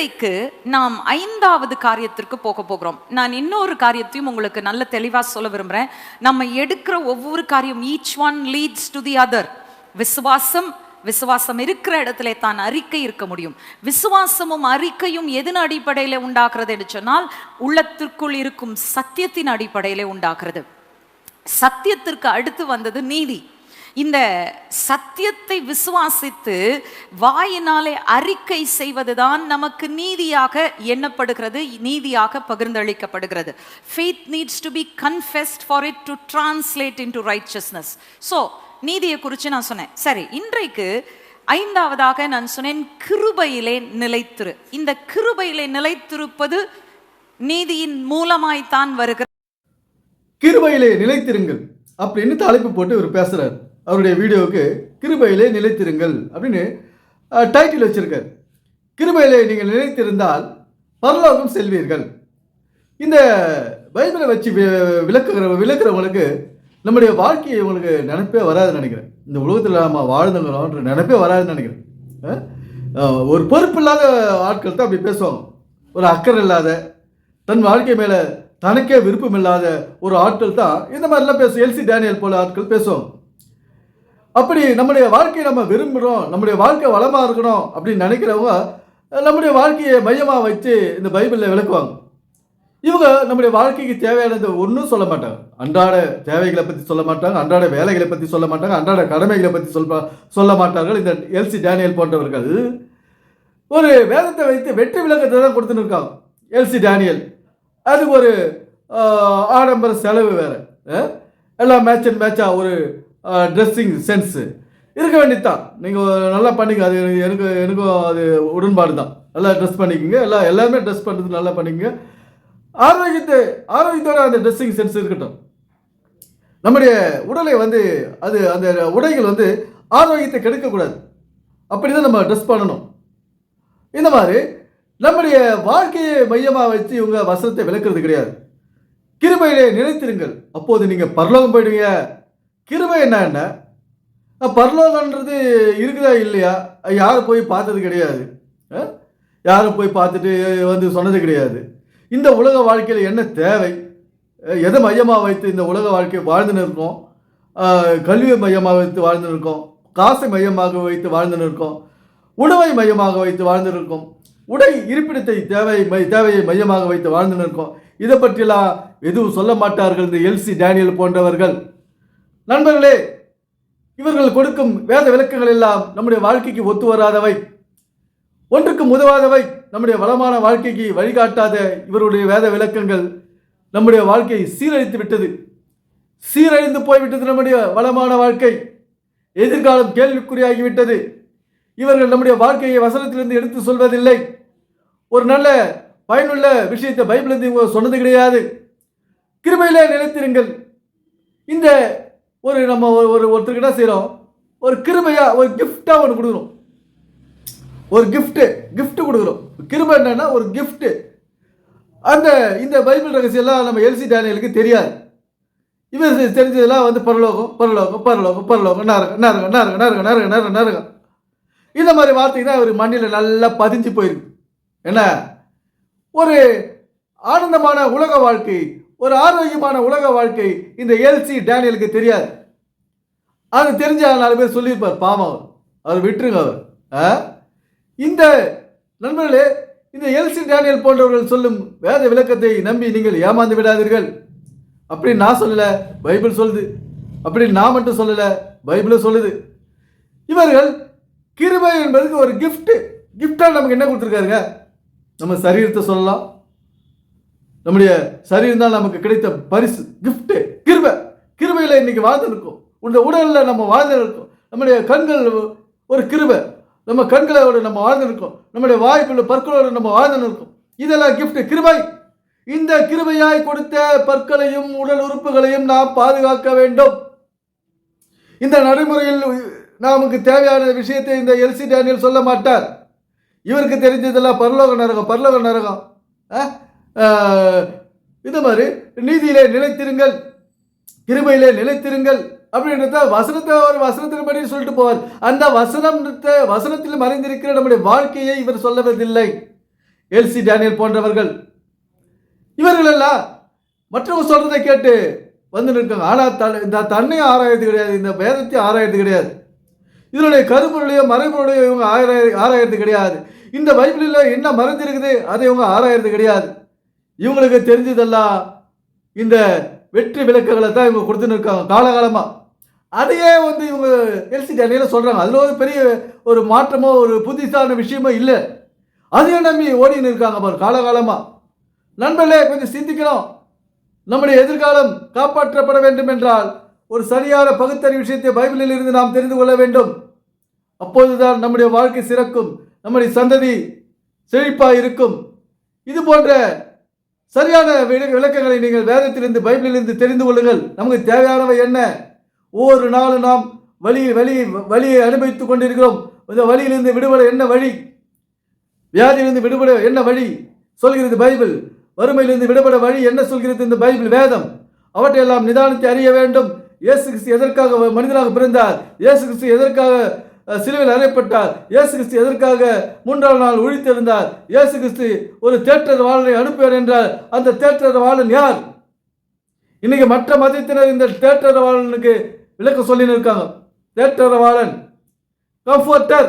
இன்றைக்கு நாம் ஐந்தாவது காரியத்திற்கு போக போகிறோம். நான் இன்னொரு காரியத்தையும் உங்களுக்கு நல்ல தெளிவா சொல்ல விரும்புறேன். நம்ம எடுக்கிற ஒவ்வொரு காரியம் each one leads to the other விசுவாசம் விசுவாசம் இருக்கிற இடத்துல தான் அறிக்கை இருக்க முடியும். விசுவாசமும் அறிக்கையும் எதன் அடிப்படையில உண்டாகிறது என்று சொன்னால் உள்ளத்திற்குள் இருக்கும் சத்தியத்தின் அடிப்படையில உண்டாகிறது. சத்தியத்திற்கு அடுத்து வந்தது நீதி. இந்த சத்தியத்தை விசுவாசித்து வாயினாலே அறிக்கை செய்வதுதான் நமக்கு நீதியாக எண்ணப்படுகிறது நீதியாக பகிர்ந்தளிக்கப்படுகிறது. Faith needs to be confessed for it to translate into righteousness so நீதியை குறித்து நான் சொன்னேன். சரி இன்றைக்கு ஐந்தாவதாக நான் சொன்னேன் கிருபையிலே நிலைத்திரு. இந்த கிருபையிலே நிலைத்திருப்பது நீதியின் மூலமாய்த்தான் வருகிறது. கிருபையிலே நிலைத்திருங்கள் அப்படின்னு தலைப்பு போட்டு இவர் பேசுறாரு. அவருடைய வீடியோவுக்கு கிருபையிலே நிலைத்திருங்கள் அப்படின்னு டைட்டில் வச்சுருக்கார். கிருபையிலே நீங்கள் நிலைத்திருந்தால் பரலோகம் செல்வீர்கள். இந்த பைபிளை வச்சு வி- விளக்குகிற விளக்குறவங்களுக்கு நம்முடைய வாழ்க்கையை இவங்களுக்கு நினைப்பே வராதுன்னு நினைக்கிறேன். இந்த உலகத்தில் நம்ம வாழ்ந்துங்கிறோன்ற நினைப்பே வராதுன்னு நினைக்கிறேன். ஒரு பொறுப்பு இல்லாத ஆட்கள் தான் அப்படி பேசுவாங்க. ஒரு அக்கறை இல்லாத தன் வாழ்க்கை மேலே தனக்கே விருப்பம் இல்லாத ஒரு ஆட்கள் தான் இந்த மாதிரிலாம் பேசும் எல்சி டேனியல் போல ஆட்கள் பேசுவாங்க. அப்படி நம்முடைய வாழ்க்கையை நம்ம விரும்புகிறோம் நம்முடைய வாழ்க்கை வளமாக இருக்கணும் அப்படின்னு நினைக்கிறவங்க நம்முடைய வாழ்க்கையை மையமாக வச்சு இந்த பைபிளில் விளக்குவாங்க. இவங்க நம்முடைய வாழ்க்கைக்கு தேவையானது ஒன்றும் சொல்ல மாட்டாங்க. அன்றாட தேவைகளை பற்றி சொல்ல மாட்டாங்க அன்றாட வேலைகளை பற்றி சொல்ல மாட்டாங்க அன்றாட கடமைகளை பற்றி சொல்ல சொல்ல மாட்டார்கள். இந்த எல்சி டேனியல் போன்றவர்கள் ஒரு வேதத்தை வைத்து வெற்றி விளக்கத்தை தான் கொடுத்துன்னு இருக்காங்க. எல்சி டேனியல். அது ஒரு ஆடம்பர செலவு வேறு. எல்லாம் மேட்ச் அண்ட் மேட்சாக ஒரு ட்ரெஸ்ஸிங் சென்ஸு இருக்க வேண்டியதுதான். நீங்கள் நல்லா பண்ணிக்க அது எனக்கு- எனக்கு எனக்கும் அது உடன்பாடு தான். நல்லா ட்ரெஸ் பண்ணிக்கோங்க. எல்லாம் எல்லாமே ட்ரெஸ் பண்ணுறது நல்லா பண்ணிக்கங்க. ஆரோக்கியத்தை ஆரோக்கியத்தோட அந்த ட்ரெஸ்ஸிங் சென்ஸ் இருக்கட்டும். நம்முடைய உடலை வந்து அது அந்த உடைகள் வந்து ஆரோக்கியத்தை கெடுக்கக்கூடாது. அப்படி தான் நம்ம ட்ரெஸ் பண்ணணும். இந்த மாதிரி நம்முடைய வாழ்க்கையை மையமாக வச்சு இவங்க வசனத்தை விளக்குறது கிடையாது. கிருபையிலே நினைத்திருங்கள் அப்போது நீங்கள் பரலோகம் போயிடுவீங்க. கிருபை என்னன்னா பரலோகன்றது இருக்குதா இல்லையா? யாரும் போய் பார்த்தது கிடையாது. யாரும் போய் பார்த்துட்டு வந்து சொன்னது கிடையாது. இந்த உலக வாழ்க்கையில் என்ன தேவை? எதை மையமாக வைத்து இந்த உலக வாழ்க்கையை வாழ்ந்துன்னு இருக்கோம் கல்வியை மையமாக வைத்து வாழ்ந்துன்னு இருக்கோம் காசை மையமாக வைத்து வாழ்ந்துன்னு இருக்கோம் உணவை மையமாக வைத்து வாழ்ந்துருக்கோம் உடை இருப்பிடத்தை தேவை மை தேவையை மையமாக வைத்து வாழ்ந்துன்னு இருக்கோம் இதை பற்றிலாம் எதுவும் சொல்ல மாட்டார்கள் இந்த எல்சி டேனியல் போன்றவர்கள். நண்பர்களே இவர்கள் கொடுக்கும் வேத விளக்கங்கள் எல்லாம் நம்முடைய வாழ்க்கைக்கு ஒத்து வராதவை. ஒன்றுக்கும் உதவாதவை நம்முடைய வளமான வாழ்க்கைக்கு வழிகாட்டாத இவருடைய வேத விளக்கங்கள் நம்முடைய வாழ்க்கையை சீரழித்து விட்டது. சீரழிந்து போய்விட்டது நம்முடைய வளமான வாழ்க்கை. எதிர்காலம் கேள்விக்குறியாகிவிட்டது இவர்கள் நம்முடைய வாழ்க்கையை வசனத்திலிருந்து எடுத்து சொல்வதில்லை. ஒரு நல்ல பயனுள்ள விஷயத்தை பைபிளிலிருந்து இவங்க சொன்னது கிடையாது. கிருபையிலே நிலைத்திருங்கள். இந்த ஒரு நம்ம ஒரு ஒரு ஒருத்தருக்கு என்ன செய்கிறோம் ஒரு கிருமையாக ஒரு கிஃப்டாக ஒன்று கொடுக்குறோம் ஒரு கிஃப்ட்டு கிஃப்ட்டு கொடுக்குறோம் கிருமை என்னன்னா ஒரு கிஃப்ட்டு அந்த இந்த பைபிள் ரகசியெல்லாம் நம்ம எல்சி டேனியலுக்கு தெரியாது. இவர் தெரிஞ்சதெல்லாம் வந்து பரலோகம் பரலோகம் பரலோகம் பரலோகம் நரகம் நரகம் நரகம் நரகம் நரகம் நரகம் நரகம். இந்த மாதிரி வார்த்தை தான் அவர் மண்ணில் நல்லா பதிஞ்சு போயிருக்கு. என்ன? ஒரு ஆனந்தமான உலக வாழ்க்கை. ஒரு ஆரோக்கியமான உலக வாழ்க்கை இந்த எல்சி டேனியலுக்கு தெரியாது. அது தெரிஞ்ச நாலு பேர் சொல்லியிருப்பார் பாவம் அவர். அவர் விட்டுருங்க அவர். ஆ? இந்த நண்பர்களே இந்த எல்சி டேனியல் போன்றவர்கள் சொல்லும் வேத விளக்கத்தை நம்பி நீங்கள் ஏமாந்து விடாதீர்கள். அப்படின்னு நான் சொல்லலை பைபிள் சொல்லுது. அப்படின்னு நான் மட்டும் சொல்லலை பைபிளும் சொல்லுது. இவர்கள் கிருபை என்பதுக்கு ஒரு கிஃப்ட்டு கிஃப்டாக நமக்கு என்ன கொடுத்துருக்காருங்க? நம்ம சரீரத்தை சொல்லலாம். நம்முடைய சரீரம் தான் நமக்கு கிடைத்த பரிசு கிஃப்ட்டு கிருபை. கிருபையில் இன்னைக்கு வாழ்ந்துருக்கோம். இந்த உடலில் நம்ம வாழ்ந்துருக்கோம். நம்முடைய கண்கள் ஒரு கிருபை. நம்ம கண்களோடு நம்ம வாழ்ந்துருக்கோம். நம்முடைய வாய்ப்புள்ள பற்களோடு நம்ம வாழ்ந்துருக்கோம். இதெல்லாம் கிஃப்ட்டு கிருபை. இந்த கிருபையாய் கொடுத்த பற்களையும் உடல் உறுப்புகளையும் நாம் பாதுகாக்க வேண்டும். இந்த நடைமுறையில் நமக்கு தேவையான விஷயத்தை இந்த எல்சி டேனியல் சொல்ல மாட்டார். இவருக்கு தெரிஞ்சதெல்லாம் பரலோக நரகம் பரலோக நரகம். ஆ, இது மாதிரி நீதியிலே நிலைத்திருங்கள் கிருபையிலே நிலைத்திருங்கள் அப்படின்றத வசனத்தை ஒரு வசனத்தின்படி சொல்லிட்டு போவார். அந்த வசனம் வசனத்தில் மறைந்திருக்கிற நம்முடைய வாழ்க்கையை இவர் சொல்லவதில்லை. எல்சி டேனியல் போன்றவர்கள் இவர்கள் எல்லாம் மற்றவங்க சொல்றதை கேட்டு வந்து நிற்காங்க ஆனால் தன் இந்த தன்னையும் ஆராயது கிடையாது இந்த வேதத்தையும் ஆராயது கிடையாது. இதனுடைய கருப்பொருளையோ மறைபொருளையோ இவங்க ஆராய ஆராயறது கிடையாது. இந்த பைபிளில் என்ன மறைஞ்சிருக்குது அதை இவங்க ஆராயறது கிடையாது. இவங்களுக்கு தெரிஞ்சதெல்லாம் இந்த வெற்றி விளக்குகளை தான் இவங்க கொடுத்துன்னு இருக்காங்க காலகாலமாக அதையே வந்து இவங்க எல்சி அணியில் சொல்கிறாங்க அதில் ஒரு பெரிய ஒரு மாற்றமோ ஒரு புதுசான விஷயமோ இல்லை. அதையும் நம்பி ஓடின்னு இருக்காங்க பாரு காலகாலமாக நண்பர்களே கொஞ்சம் சிந்திக்கணும். நம்முடைய எதிர்காலம் காப்பாற்றப்பட வேண்டும் என்றால் ஒரு சரியான பகுத்தறிவு விஷயத்தை பைபிளில் இருந்து நாம் தெரிந்து கொள்ள வேண்டும். அப்போதுதான் நம்முடைய வாழ்க்கை சிறக்கும் நம்முடைய சந்ததி செழிப்பாக இருக்கும். இது போன்ற சரியான விளக்கங்களை நீங்கள் வேதத்திலிருந்து பைபிளிலிருந்து தெரிந்து கொள்ளுங்கள். நமக்கு தேவையானவை என்ன? ஒவ்வொரு நாளும் நாம் வழி வழி வழியை அனுபவித்துக் கொண்டிருக்கிறோம். இந்த வழியிலிருந்து விடுபட என்ன வழி? வியாதியிலிருந்து விடுபட என்ன வழி? சொல்கிறது பைபிள். வறுமையிலிருந்து விடுபட வழி என்ன சொல்கிறது இந்த பைபிள்? வேதம். அவற்றையெல்லாம் நிதானித்து அறிய வேண்டும். இயேசு கிறிஸ்து எதற்காக மனிதனாக பிறந்தார்? இயேசு கிறிஸ்து எதற்காக சிலுவையில் அறையப்பட்டார். இயேசு கிறிஸ்து எதற்காக மூன்றாம் நாள் ஒழித்திருந்தார் இயேசு கிறிஸ்து ஒரு தேற்றர் வாழனை அனுப்புவார் என்றார் அந்த தேற்றர் வாழன் யார்? இன்னைக்கு மற்ற மதத்தினர் இந்த தேற்றர் வாழனுக்கு விளக்கம் சொல்லின்னு இருக்காங்க. தேற்றர் வாழன் கம்ஃபர்டர்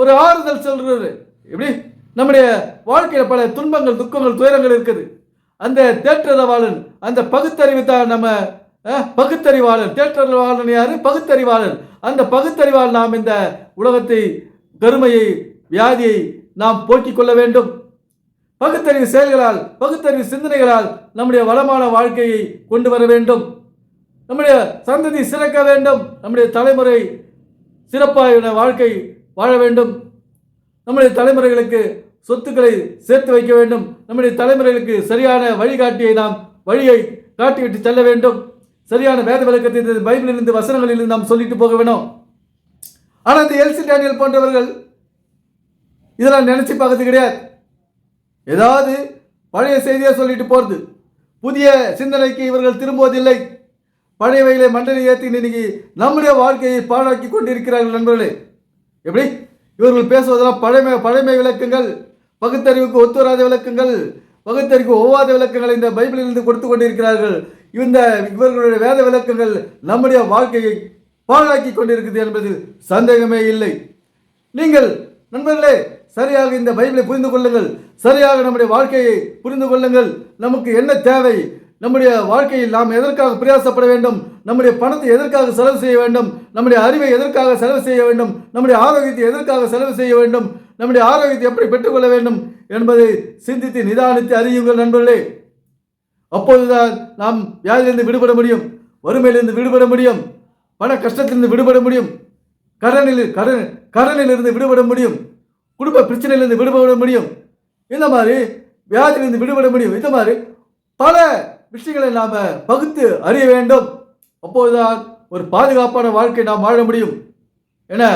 ஒரு ஆறுதல் சொல்றது எப்படி? நம்முடைய வாழ்க்கையில் பல துன்பங்கள் துக்கங்கள் துயரங்கள் இருக்குது. அந்த தேற்றரவாளன் அந்த பகுத்தறிவு தான் நம்ம பகுத்தறிவாளர் தேட்டர் தேற்றரவாளன் யாரு? பகுத்தறிவாளர் அந்த பகுத்தறிவால் நாம் இந்த உலகத்தை கருமையை வியாதியை நாம் போக்கிக் கொள்ள வேண்டும். பகுத்தறிவு செயல்களால் பகுத்தறிவு சிந்தனைகளால் நம்முடைய வளமான வாழ்க்கையை கொண்டு வர வேண்டும். நம்முடைய சந்ததி சிறக்க வேண்டும். நம்முடைய தலைமுறை சிறப்பான வாழ்க்கை வாழ வேண்டும். நம்முடைய தலைமுறைகளுக்கு சொத்துக்களை சேர்த்து வைக்க வேண்டும். நம்முடைய தலைமுறைகளுக்கு சரியான வழிகாட்டியை நாம் வழியை காட்டிவிட்டு செல்ல வேண்டும். சரியான வேத விளக்கத்தை இந்த பைபிளிலிருந்து வசனங்களிலிருந்து நாம் சொல்லிட்டு போக வேணும். ஆனால் இந்த எல்சி டேனியல் போன்றவர்கள் இதெல்லாம் நினைச்சு பார்க்கறது கிடையாது. ஏதாவது பழைய செய்தியாக சொல்லிட்டு போகிறது புதிய சிந்தனைக்கு இவர்கள் திரும்புவதில்லை. பழையவைகளை மண்டலை ஏற்றி இன்னைக்கு நம்முடைய வாழ்க்கையை பாழாக்கி கொண்டிருக்கிறார்கள் நண்பர்களே. எப்படி? இவர்கள் பேசுவதெல்லாம் பழமை பழமை விளக்கங்கள் பகுத்தறிவுக்கு ஒத்துவராத விளக்கங்கள் பகுத்தறிவுக்கு ஒவ்வாத விளக்கங்களை இந்த பைபிளிலிருந்து கொடுத்து கொண்டிருக்கிறார்கள். இந்த இவர்களுடைய வேத விளக்கங்கள் நம்முடைய வாழ்க்கையை பாழாக்கி கொண்டிருக்குது என்பதில் சந்தேகமே இல்லை. நீங்கள் நண்பர்களே சரியாக இந்த பைபிளை புரிந்து கொள்ளுங்கள். சரியாக நம்முடைய வாழ்க்கையை புரிந்து கொள்ளுங்கள். நமக்கு என்ன தேவை? நம்முடைய வாழ்க்கையில் நாம் எதற்காக பிரயாசப்பட வேண்டும்? நம்முடைய பணத்தை எதற்காக செலவு செய்ய வேண்டும்? நம்முடைய அறிவை எதற்காக செலவு செய்ய வேண்டும்? நம்முடைய ஆரோக்கியத்தை எதற்காக செலவு செய்ய வேண்டும்? நம்முடைய ஆரோக்கியத்தை எப்படி பெற்றுக்கொள்ள வேண்டும் என்பதை சிந்தித்து நிதானித்து அறியுங்கள் நண்பர்களே. அப்போதுதான் நாம் வியாதியிலிருந்து விடுபட முடியும் வறுமையிலிருந்து விடுபட முடியும் பண கஷ்டத்திலிருந்து விடுபட முடியும் கடனில் கடன் கடனிலிருந்து விடுபட முடியும் குடும்ப பிரச்சனையிலிருந்து விடுபட முடியும். இந்த மாதிரி வியாதியிலிருந்து விடுபட முடியும். இந்த மாதிரி பல விஷயங்களை நாம் பகுத்து அறிய வேண்டும். அப்போதுதான் ஒரு பாதுகாப்பான வாழ்க்கை நாம் வாழ முடியும். ஏன்னா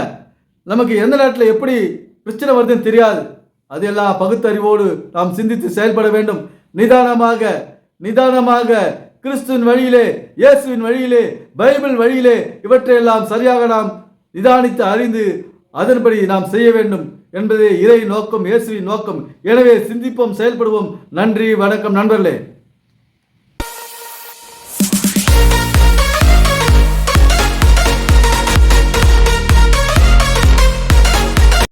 நமக்கு எந்த நேரத்தில் எப்படி பிரச்சனை வருதுன்னு தெரியாது. அதெல்லாம் பகுத்தறிவோடு நாம் சிந்தித்து செயல்பட வேண்டும். நிதானமாக நிதானமாக கிறிஸ்துவின் வழியிலே இயேசுவின் வழியிலே பைபிள் வழியிலே இவற்றையெல்லாம் சரியாக நாம் நிதானித்து அறிந்து அதன்படி நாம் செய்ய வேண்டும் என்பதே இறை நோக்கம் இயேசுவின் நோக்கம். எனவே சிந்திப்போம் செயல்படுவோம். நன்றி வணக்கம் நண்பர்களே.